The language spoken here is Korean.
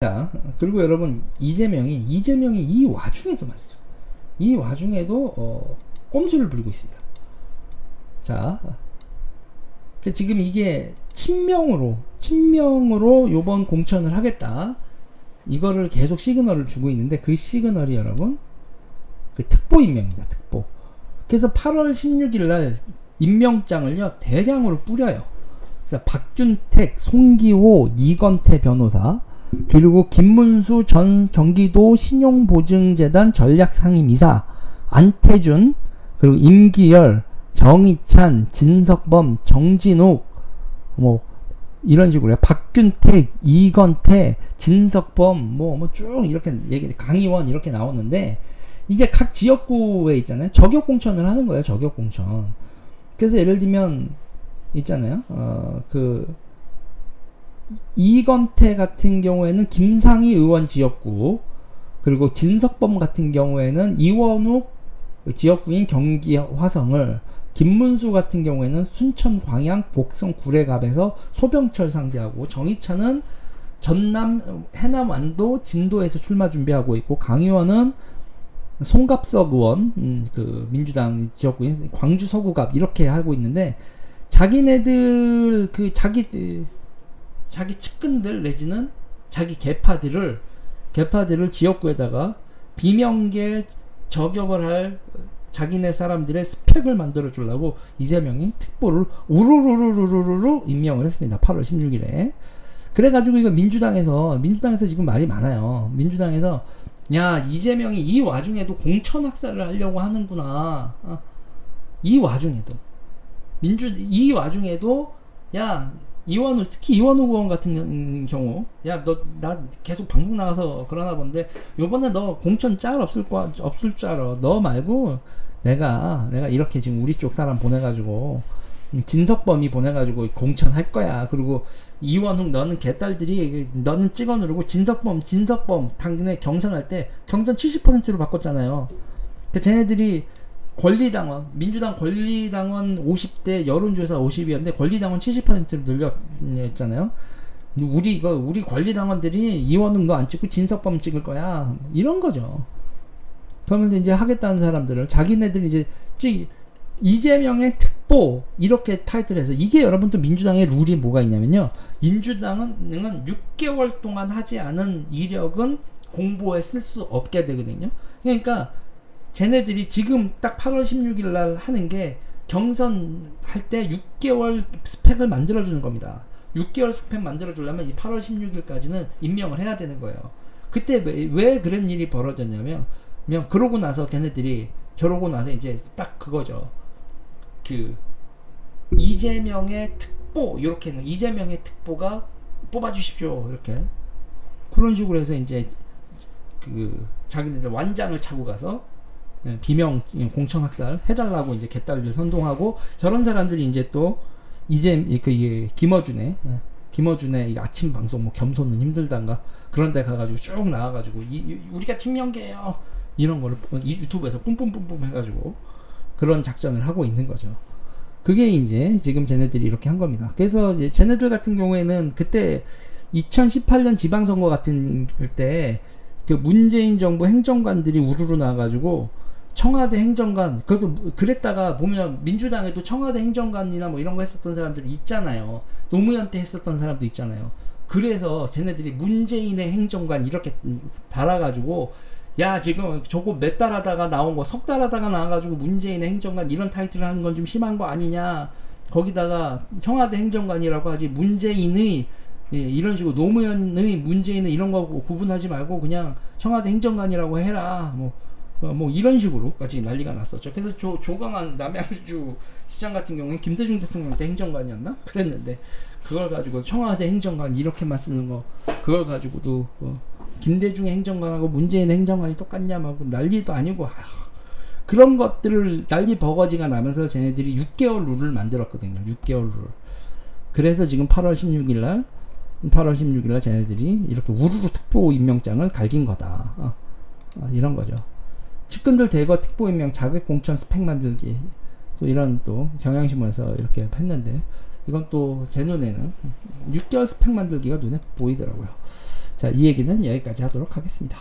자, 그리고 여러분 이재명이 이재명이 이 와중에도 말이죠. 이 와중에도 어, 꼼수를 부리고 있습니다. 자, 그 지금 이게 친명으로 친명으로 요번 공천을 하겠다. 이거를 계속 시그널을 주고 있는데 그 시그널이 여러분 그 특보 임명입니다. 특보. 그래서 8월 16일 날 임명장을요 대량으로 뿌려요. 박준택, 송기호, 이건태 변호사 그리고 김문수 전 경기도 신용보증재단 전략상임이사 안태준 그리고 임기열 정희찬 진석범 정진욱 뭐 이런 식으로 요. 박균택 이건태 진석범 뭐 뭐 쭉 이렇게 얘기 강의원 이렇게 나오는데 이게 각 지역구에 있잖아요. 저격 공천을 하는 거예요 저격 공천. 그래서 예를 들면 있잖아요. 어그 이건태 같은 경우에는 김상희 의원 지역구 그리고 진석범 같은 경우에는 이원욱 지역구인 경기 화성을 김문수 같은 경우에는 순천 광양 복성 구례갑에서 소병철 상대하고 정희찬은 전남 해남 완도 진도에서 출마 준비하고 있고 강의원은 송갑석 의원 음, 그 민주당 지역구인 광주 서구갑 이렇게 하고 있는데 자기네들 그 자기 자기 측근들 내지는 자기 개파들을 개파들을 지역구에다가 비명계 저격을 할 자기네 사람들의 스펙을 만들어 주려고 이재명이 특보를 우르르르르르르 임명을 했습니다. 8월 16일에. 그래가지고 이거 민주당에서 민주당에서 지금 말이 많아요. 민주당에서 야 이재명이 이 와중에도 공천 학살을 하려고 하는구나. 어? 이 와중에도 민주 이 와중에도 야 이원우 특히 이원우 의원 같은 경우 야 너 나 계속 방송 나가서 그러나 본데 요번에 너 공천 짤 없을 거 없을 줄 알아. 너 말고 내가 내가 이렇게 지금 우리 쪽 사람 보내가지고 음, 진석범이 보내가지고 공천 할 거야. 그리고 이원웅 너는 개딸들이 너는 찍어 누르고 진석범 진석범 당근에 경선할 때 경선 70%로 바꿨잖아요. 그 쟤네들이 권리당원, 민주당 권리당원 50대 여론조사 50이었는데 권리당원 70%를 늘렸잖아요. 우리 이거 우리 권리당원들이 이원웅 너 안 찍고 진석범 찍을 거야. 이런 거죠. 그러면서 이제 하겠다는 사람들을 자기네들 이제 찍 이재명의 특보 이렇게 타이틀해서 이게 여러분들 민주당의 룰이 뭐가 있냐면요. 민주당은 6개월 동안 하지 않은 이력은 공보에 쓸 수 없게 되거든요. 그러니까 쟤네들이 지금 딱 8월 16일 날 하는 게 경선 할 때 6개월 스펙을 만들어 주는 겁니다. 6개월 스펙 만들어 주려면 이 8월 16일까지는 임명을 해야 되는 거예요. 그때 왜, 왜 그런 일이 벌어졌냐면 면 그러고 나서 걔네들이 저러고 나서 이제 딱 그거죠. 그 이재명의 특보 이렇게 는 이재명의 특보가 뽑아 주십시오. 이렇게 그런 식으로 해서 이제 그 자기네들 완장을 차고 가서 예, 비명 공천 학살 해달라고 이제 개딸들 선동하고 저런 사람들이 이제 또 이제 그 김어준의 예, 김어준의 아침 방송 뭐 겸손은 힘들단가 그런 데 가가지고 쭉 나와가지고 이, 우리가 친명계예요 이런 거를 유튜브에서 뿜뿜뿜뿜 해가지고 그런 작전을 하고 있는 거죠. 그게 이제 지금 쟤네들이 이렇게 한 겁니다. 그래서 쟤네들 같은 경우에는 그때 2018년 지방선거 같은 때 그 문재인 정부 행정관들이 우르르 나와가지고 청와대 행정관 그것도 그랬다가 보면 민주당에도 청와대 행정관이나 뭐 이런 거 했었던 사람들이 있잖아요. 노무현 때 했었던 사람도 있잖아요. 그래서 쟤네들이 문재인의 행정관 이렇게 달아가지고 야 지금 저거 몇 달 하다가 나온 거 석 달 하다가 나와가지고 문재인의 행정관 이런 타이틀을 하는 건 좀 심한 거 아니냐 거기다가 청와대 행정관이라고 하지 문재인의 예, 이런 식으로 노무현의 문재인의 이런 거 구분하지 말고 그냥 청와대 행정관이라고 해라 뭐 어, 뭐 이런 식으로까지 난리가 났었죠. 그래서 조, 조강한 남양주 시장 같은 경우에 김대중 대통령 때 행정관이었나 그랬는데 그걸 가지고 청와대 행정관 이렇게만 쓰는 거 그걸 가지고도 어, 김대중의 행정관하고 문재인 행정관이 똑같냐 막 난리도 아니고 아, 그런 것들을 난리 버거지가 나면서 쟤네들이 6개월 룰을 만들었거든요. 6개월 룰. 그래서 지금 8월 16일 날 8월 16일 날 쟤네들이 이렇게 우르르 특보 임명장을 갈긴 거다. 어, 어, 이런 거죠. 측근들 대거 특보 임명 자격 공천 스펙 만들기 또 이런 또 경향신문에서 이렇게 했는데 이건 또 제 눈에는 6개월 스펙 만들기가 눈에 보이더라고요. 자, 이 얘기는 여기까지 하도록 하겠습니다.